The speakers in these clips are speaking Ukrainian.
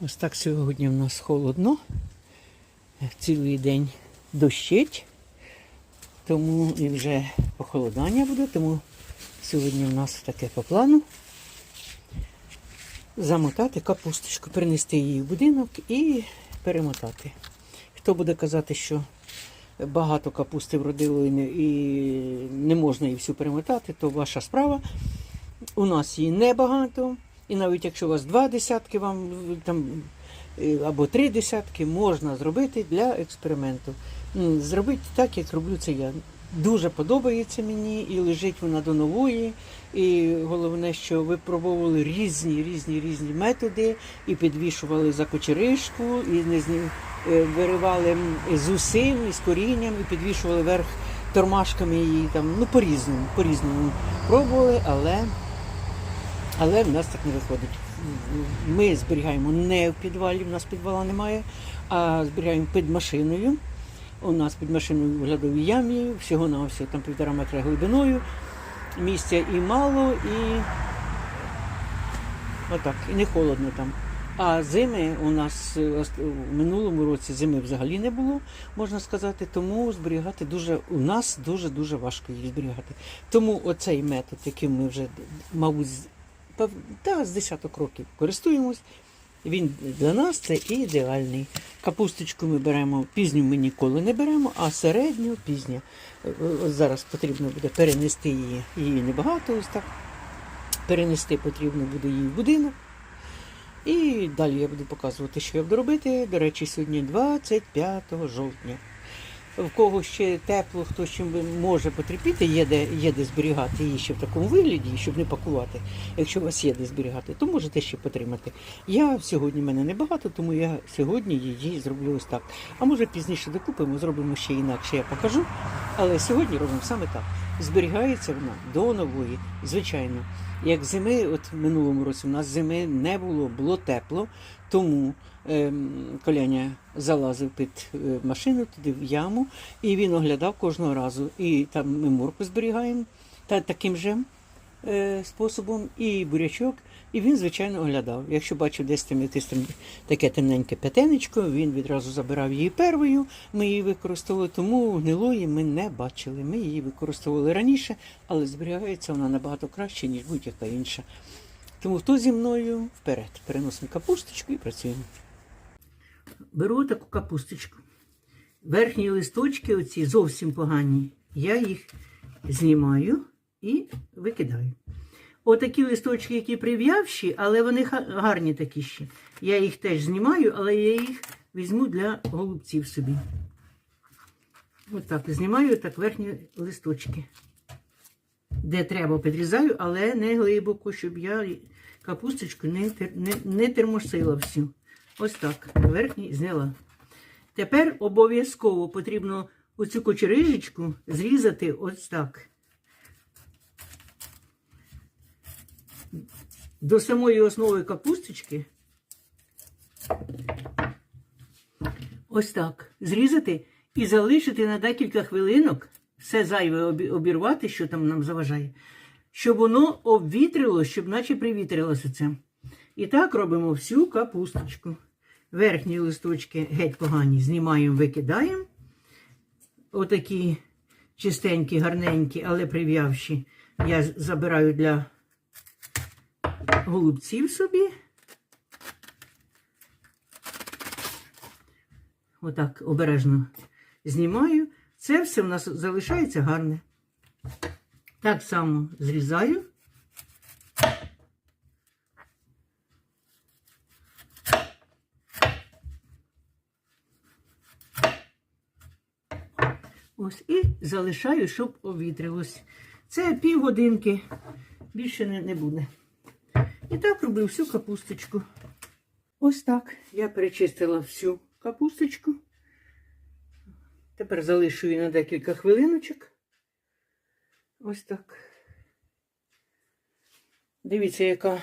Ось так сьогодні в нас холодно. Цілий день дощить, тому і вже похолодання буде, тому сьогодні в нас таке по плану. Замотати капусточку, принести її в будинок і перемотати. Хто буде казати, що багато капусти вродило і не, і не можна її всю перемотати, то ваша справа. У нас її небагато. І навіть якщо у вас два десятки вам там е, або три десятки, можна зробити для експерименту. Зробити так, як роблю це я. Дуже подобається мені і лежить вона до нової. І головне, що ви пробували різні, різні, різні методи, і підвішували за кочеришку, і не зні... е, виривали з усим, і з корінням, і підвішували верх тормашками її там. Ну, по-різному, по-різному пробували, але але в нас так не виходить. Ми зберігаємо не в підвалі, в нас підвала немає, а зберігаємо під машиною. У нас під машиною в глядовій ямі, всього на всього там півтора метра глибиною. Місця і мало, і отак, і не холодно там. А зими у нас в минулому році зими взагалі не було, можна сказати, тому зберігати дуже у нас дуже-дуже важко їх зберігати. Тому оцей метод, яким ми вже, мабуть, та, з десяток років користуємось, він для нас це ідеальний. Капусточку ми беремо, пізню ми ніколи не беремо, а середню пізню. Е, е, зараз потрібно буде перенести її. Її небагато ось так. Перенести потрібно буде її в будинок. І далі я буду показувати, що я буду робити. До речі, сьогодні 25 жовтня. В кого ще тепло, хто чим може потерпіти, є де, є де зберігати її ще в такому вигляді, щоб не пакувати. Якщо у вас є де зберігати, то можете ще потримати. Я сьогодні в мене небагато, тому я сьогодні її зроблю ось так. А може пізніше докупимо, зробимо ще інакше, я покажу. Але сьогодні робимо саме так. Зберігається вона до нової, звичайно. Як зими, от в минулому році у нас зими не було, було тепло, тому е, Коляня залазив під е, машину туди в яму, і він оглядав кожного разу. І там ми морку зберігаємо та таким же способом, і бурячок. І він, звичайно, оглядав. Якщо бачив десь там якесь таке темненьке п'ятенечко, він відразу забирав її первою. Ми її використовували, тому гнилої ми не бачили. Ми її використовували раніше, але зберігається вона набагато краще, ніж будь-яка інша. Тому хто зі мною вперед. Переносимо капусточку і працюємо. Беру таку капусточку. Верхні листочки, оці зовсім погані, я їх знімаю і викидаю. Отакі листочки, які прив'явші, але вони гарні такі ще. Я їх теж знімаю, але я їх візьму для голубців собі. Отак знімаю так верхні листочки. Де треба, підрізаю, але не глибоко, щоб я капусточку не, не, не термосила всю. Ось так, верхній зняла. Тепер обов'язково потрібно оцю кочерижечку зрізати ось так. До самої основи капусточки. Ось так. Зрізати і залишити на декілька хвилинок, все зайве обірвати, що там нам заважає, щоб воно обвітрило, щоб наче привітрилося це. І так робимо всю капусточку. Верхні листочки геть погані, знімаємо, викидаємо. Отакі чистенькі, гарненькі, але прив'явші, я забираю для голубців собі. Отак обережно знімаю. Це все в нас залишається гарне. Так само зрізаю. Ось і залишаю, щоб обвітрилось. Це півгодинки, більше не, не буде. І так роблю всю капусточку. Ось так. Я перечистила всю капусточку. Тепер залишу її на декілька хвилиночок. Ось так. Дивіться, яка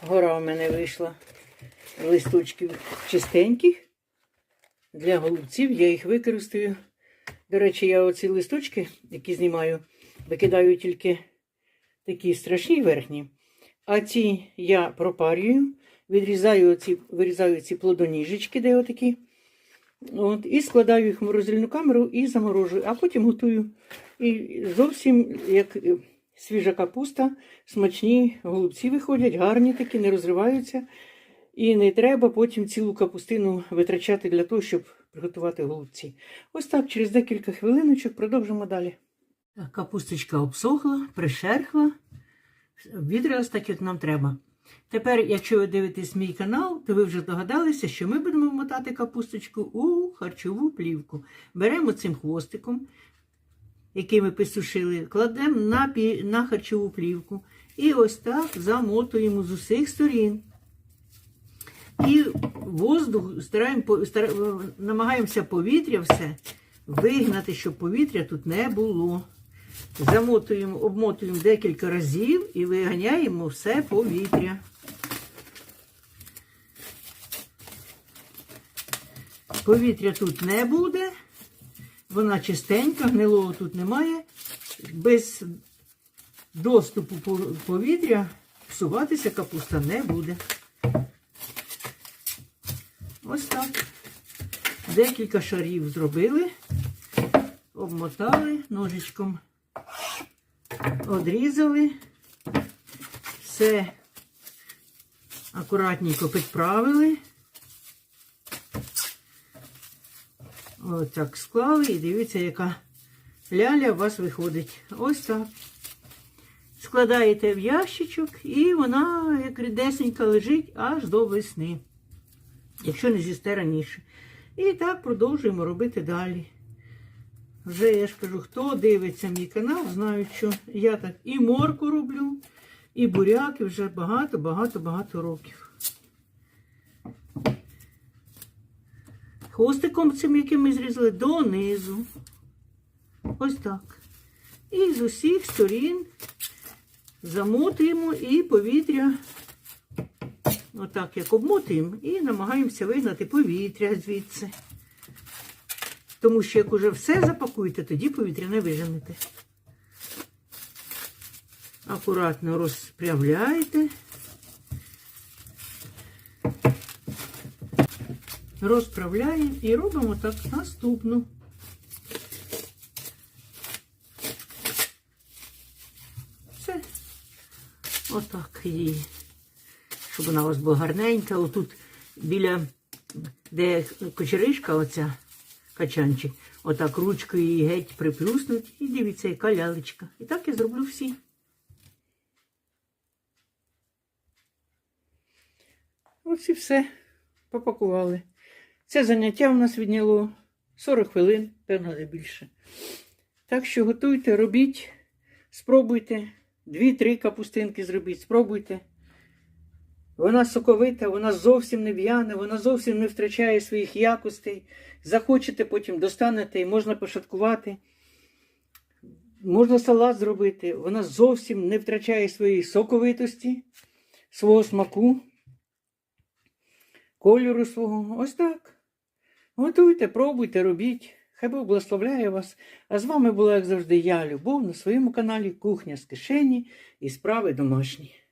гора у мене вийшла. Листочків чистеньких. Для голубців я їх використаю. До речі, я оці листочки, які знімаю, викидаю тільки такі страшні верхні. А ці я пропарюю, відрізаю ці, вирізаю ці плодоніжечки, де отакі. От, і складаю їх в морозильну камеру і заморожую, а потім готую. І зовсім як е, свіжа капуста, смачні голубці виходять, гарні такі, не розриваються. І не треба потім цілу капустину витрачати для того, щоб приготувати голубці. Ось так, через декілька хвилиночок продовжимо далі. Капусточка обсохла, пришерхла, так, як нам треба. Тепер, якщо ви дивитесь мій канал, то ви вже догадалися, що ми будемо мотати капусточку у харчову плівку. Беремо цим хвостиком, який ми присушили, кладемо на, на харчову плівку і ось так замотуємо з усіх сторін. І воздух стараємо, по- намагаємося повітря все вигнати, щоб повітря тут не було. Замотуємо, обмотуємо декілька разів і виганяємо все повітря. Повітря тут не буде, вона чистенька, гнилого тут немає. Без доступу повітря псуватися капуста не буде. Ось так. Декілька шарів зробили, обмотали ножичком, одрізали, все акуратненько підправили. Ось так склали і дивіться, яка ляля у вас виходить. Ось так. Складаєте в ящичок і вона, як рідесенька, лежить аж до весни якщо не з'їсте раніше. І так продовжуємо робити далі. Вже я ж кажу, хто дивиться мій канал, знають, що я так і морку роблю, і буряк, і вже багато-багато-багато років. Хвостиком цим, яким ми зрізали, донизу. Ось так. І з усіх сторін замотуємо і повітря Отак як обмотуємо і намагаємося вигнати повітря звідси. Тому що як уже все запакуєте, тоді повітря не виженете. Акуратно розправляєте. Розправляємо і робимо так наступну. Все. Отак її щоб вона у вас була гарненька. Отут біля, де кочеришка, оця качанчик, отак ручкою її геть приплюснуть. І дивіться, яка лялечка. І так я зроблю всі. Ось і все. Попакували. Це заняття у нас відняло 40 хвилин, певно, не більше. Так що готуйте, робіть, спробуйте. Дві-три капустинки зробіть, спробуйте. Вона соковита, вона зовсім не в'яне, вона зовсім не втрачає своїх якостей. Захочете, потім достанете і можна пошаткувати. Можна салат зробити. Вона зовсім не втрачає своєї соковитості, свого смаку, кольору свого. Ось так. Готуйте, пробуйте, робіть. Хай Бог благословляє вас. А з вами була, як завжди, я, Любов, на своєму каналі Кухня з кишені і справи домашні.